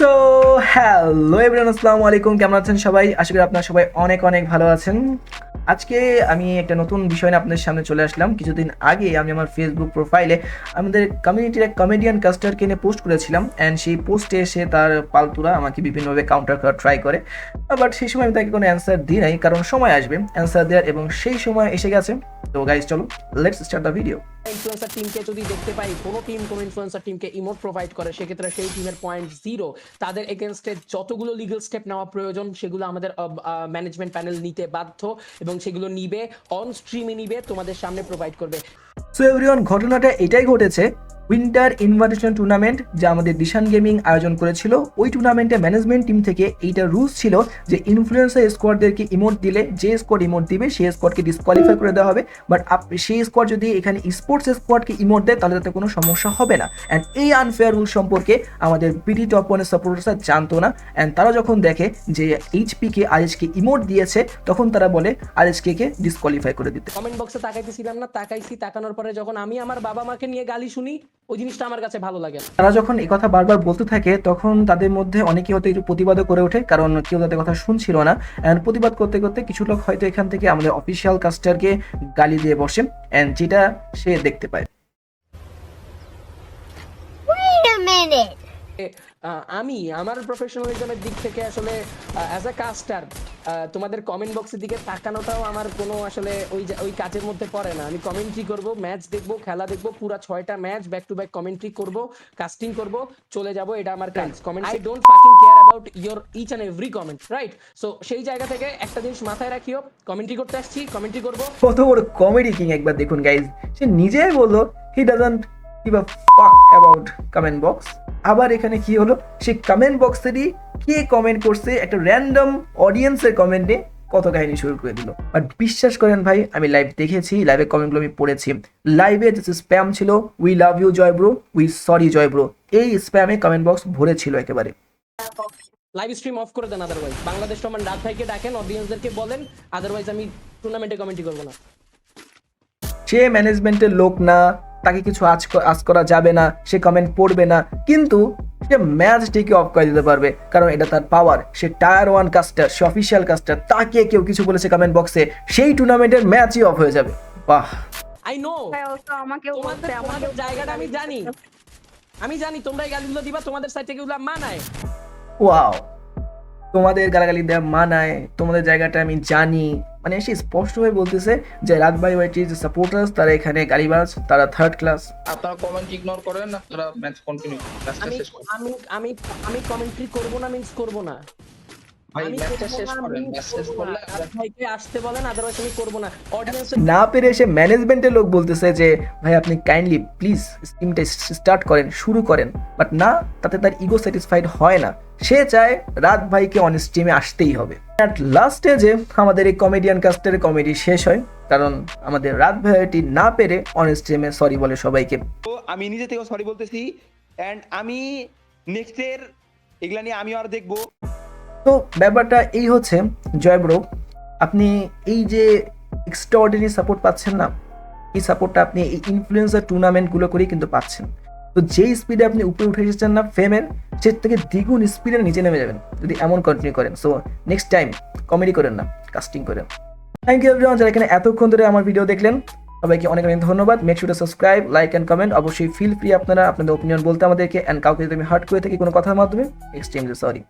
So hello everyone আসসালামু আলাইকুম। কেমন আছেন সবাই? আশা করি আপনারা সবাই অনেক অনেক ভালো আছেন। আজকে আমি একটা নতুন বিষয় নিয়ে আপনাদের সামনে চলে আসলাম। কিছুদিন আগে আমি আমার ফেসবুক প্রোফাইলে আমাদের কমিউনিটির এক কমেডিয়ান কাস্টারকে নিয়ে পোস্ট করেছিলাম অ্যান্ড সেই পোস্টে এসে তার পালতুরা আমাকে বিভিন্নভাবে কাউন্টার করার ট্রাই করে। বাট সেই সময় আমি তাকে কোনো অ্যান্সার দিই নাই, কারণ সময় আসবে। অ্যান্সার দেওয়ার এবং সেই সময় এসে গেছে। তো গাইজ চলো let's start the video influencer টিমকে যদি দেখতে পাই, কোনো টিম কোনো ইনফ্লুয়েন্সার টিমকে ইমোট প্রোভাইড করে, সেক্ষেত্রে সেই টিমের পয়েন্ট জিরো তাদের এগেনস্টে যতগুলো লিগ্যাল স্টেপ নেওয়া প্রয়োজন, সেগুলো আমাদের ম্যানেজমেন্ট প্যানেল নিতে বাধ্য এবং সেগুলো নিবে অন স্ট্রিমে নিবে, তোমাদের সামনে প্রোভাইড করবে। সো এভরিওয়ান ঘটনাটা এটাই ঘটেছে উইন্টার ইনভাইটেশন টুর্নামেন্ট যা আমাদের দিশান গেমিং আয়োজন করেছিল, ওই টুর্নামেন্টে ম্যানেজমেন্ট টিম থেকে এইটা রুলস ছিল যে ইনফ্লুয়েন্সার স্কোয়াডদেরকে ইমোট দিলে যে স্কোয়াড ইমোট দিবে সেই স্কোয়াডকে ডিসকোয়ালিফাই করে দেওয়া হবে। বাট সেই স্কোয়াড যদি এখানে স্পোর্টস স্কোয়াডকে ইমোট দেয়, তাহলে তাতে কোনো সমস্যা হবে না। অ্যান্ড এই আনফেয়ার রুল সম্পর্কে আমাদের পিটি টপ ওয়ানের সাপোর্টার্সরা জানতো না। অ্যান্ড তারা যখন দেখে যে এইচপিকে আরএসকে ইমোট দিয়েছে, তখন তারা বলে আরএসকে কে ডিসকোয়ালিফাই করে দিতে। কমেন্ট বক্সে তাকাইতেছিলাম না, তাকাইছি, তাকানোর পরে যখন আমি আমার বাবা মাকে নিয়ে গালি শুনি ওই জিনিসটা আমার কাছে ভালো লাগে তারা যখন এই কথা বারবার বলতে থাকে, তখন তাদের মধ্যে অনেকেই হয়তো একটু প্রতিবাদও করে ওঠে, কারণ কেউ তাদের কথা শুনছিল না। অ্যান্ড প্রতিবাদ করতে করতে কিছু লোক হয়তো এখান থেকে আমাদের অফিসিয়াল কাস্টারকে গালি দিয়ে বসে অ্যান্ড যেটা সে দেখতে পায়। আমি আমার প্রফেশনালিজমের দিক থেকে আসলে অ্যাজ আ কাস্টার তোমাদের কমেন্ট বক্সের দিকে তাকানোটাও আমার কোনো আসলে ওই ওই কাজের মধ্যে পড়ে না। আমি কমেন্ট্রি করব ম্যাচ দেখব খেলা দেখব পুরো ছয়টা match back to back commentary করব কাস্টিং করব চলে যাব এটা আমার কাজ। Comment I don't fucking care about your each and every comment right so সেই জায়গা থেকে একটা জিনিস মাথায় রাখিও কমেন্ট্রি করতে আসছি কমেন্ট্রি করব। কত বড় কমেডি কিং একবার দেখুন গাইজ সে নিজেই বলল হি ডাজন্ট গিভ আ ফাক অ্যাবাউট কমেন্ট বক্স আবার এখানে কি হলো? সে কমেন্ট বক্সেরই কে কমেন্ট করছে? একটা র্যান্ডম অডিয়েন্সের কমেন্টে কত কাহিনী শুরু করে দিল। বাট বিশ্বাস করেন ভাই আমি লাইভ দেখেছি লাইভের কমেন্টগুলো আমি পড়েছি। লাইভে যে স্প্যাম ছিল we love you Joy bro we sorry Joy bro এই স্প্যামে কমেন্ট বক্স ভরে ছিল একেবারে। লাইভ স্ট্রিম অফ করে দেন আদারওয়াইজ বাংলাদেশ রমান রাত ভাইকে ডাকেন অডিয়েন্সদেরকে বলেন আদারওয়াইজ আমি টুর্নামেন্টে কমেন্ট্রি করব না। সে ম্যানেজমেন্টের লোক না তাকে কিছু আজ আজ করা যাবে না সে কমেন্ট পড়বে না কিন্তু সে ম্যাচ ঠিকই অফ করে দিতে পারবে কারণ এটা তার পাওয়ার সে টায়ার ওয়ান কাস্টার সে অফিসিয়াল কাস্টার তাকে কেউ কিছু বলেছে কমেন্ট বক্সে সেই টুর্নামেন্টের ম্যাচই অফ হয়ে যাবে। বাহ। আই নো তোমাদের জায়গাটা আমি জানি। আমি জানি তোমরা এই গালিগুলো দিবা তোমাদের সাইড থেকে মানায়। ওয়াও তোমাদের গালাগালি দেওয়া মানায় তোমাদের জায়গাটা আমি জানি। মানে সে স্পষ্টভাবে বলতেছে যে রাত বাই ওয়াইটির যে সাপোর্টার্স তারা এখানে গালিবাজ তারা থার্ড ক্লাস আপনারা কমেন্ট ইগনোর করেন তারা ম্যাচ কন্টিনিউ আমি আমি আমি আমি কমেন্ট্রি করব না মিন্স করব না। না, আমি পেরে এসে ম্যানেজমেন্টের লোক বলতেছে যে ভাই আপনি কাইন্ডলি প্লিজ স্কিমটা স্টার্ট করেন শুরু করেন। বাট না তাতে তার ইগো স্যাটিসফাইড হয় না। সে চায় রাত ভাইকে অন স্ট্রিমে আসতেই হবে। অ্যাট লাস্টে যে আমাদের এই কমেডিয়ান কাস্টের কমেডি শেষ হয় কারণ আমাদের রাত ভাইটি না পেরে অন স্ট্রিমে সরি বলে সবাইকে তো আমি নিজে থেকেও সরি বলতেছি অ্যান্ড আমি নেক্সট এর এগুলা নিয়ে আমিও আর দেখব। তো ব্যাপারটা এই হচ্ছে, জয় ব্রো আপনি এই যে এক্সট্রাঅর্ডিনারি সাপোর্ট পাচ্ছেন না, এই সাপোর্টটা আপনি এই ইনফ্লুয়েন্সার টুর্নামেন্টগুলো করেই কিন্তু পাচ্ছেন। তো যেই স্পিডে আপনি উপরে উঠে এসেছেন না ফেমের সে থেকে দ্বিগুণ স্পিডে নিচে নেমে যাবেন, যদি এমন কন্টিনিউ করেন। সো নেক্সট টাইম কমেডি করেন না কাস্টিং করেন। থ্যাংক ইউ এভরিওয়ান যারা এখানে এতক্ষণ ধরে আমার ভিডিও দেখলেন, সবাইকে অনেক অনেক ধন্যবাদ। Make should subscribe like and comment অবশ্যই ফিল ফ্রি আপনারা, আপনাদের ওপিনিয়ন বলতে আমাদেরকে। অ্যান্ড কাউকে যদি আমি হার্ট করে থাকি কোনো কথার মাধ্যমে এক্সট্রিমলি সরি